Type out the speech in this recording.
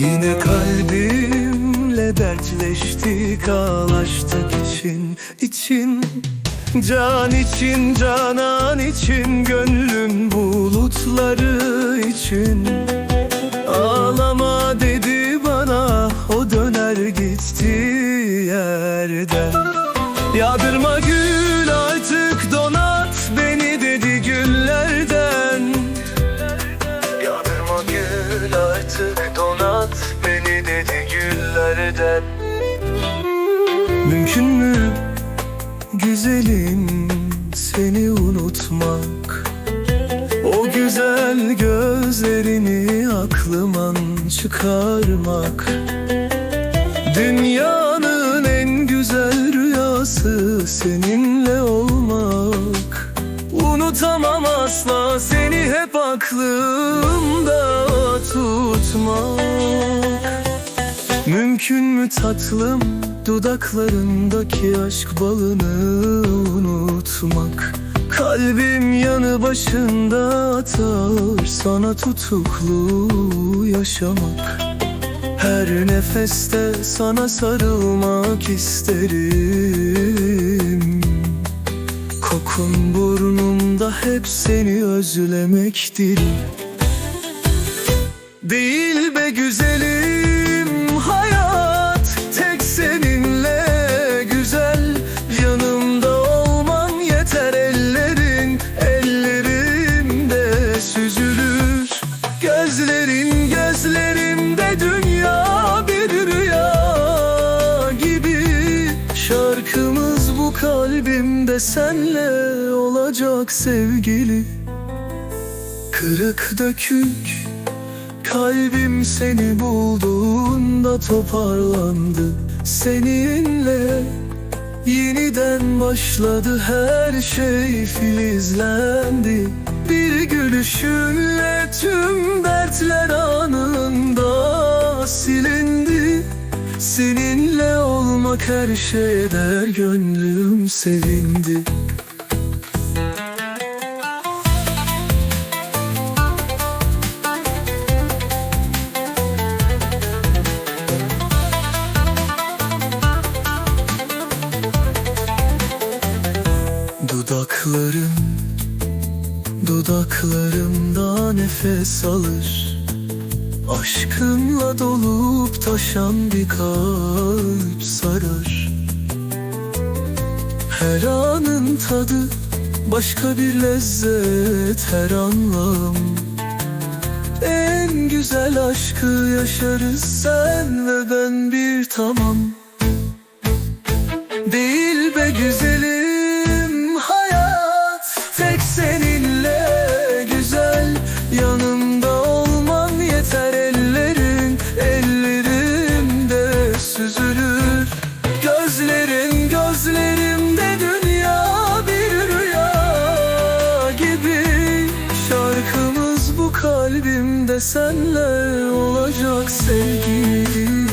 Kalbimle dertleştik ağlaştık için için. Can için canan için gönlüm bulutları için. Ağlama dedi bana o döner gitti yerden. Yağdırma gül artık donat beni dedi güllerden. Yağdırma gül artık donat dedi güllerden Mümkün mü? Güzelim seni unutmak. O güzel gözlerini aklımdan çıkarmak. Dünyanın en güzel rüyası seninle olmak. Unutamam asla seni hep aklımda tutmak Mümkün mü tatlım? Dudaklarındaki aşk balını unutmak. Kalbim yanı başında atar sana tutuklu yaşamak. Her nefeste sana sarılmak isterim. Kokun burnumda hep seni özlemektir. Değil be güzelim kalbimde senle olacak sevgili. Kırık dökük Kalbim seni bulduğunda toparlandı. Seninle yeniden başladı her şey filizlendi. Bir gülüşünle tüm dertler anında silindi Seninle olmak her şeye der gönlüm sevindi. Dudaklarım Dudaklarımda nefes alır Aşkınla dolup taşan bir kalp sarar. Her anın tadı başka bir lezzet her anlam. En güzel aşkı yaşarız sen ve ben bir tamam. Değil be güzelim süzülür Gözlerin gözlerimde dünya bir rüya gibi. Şarkımız bu kalbimde senle olacak sevgili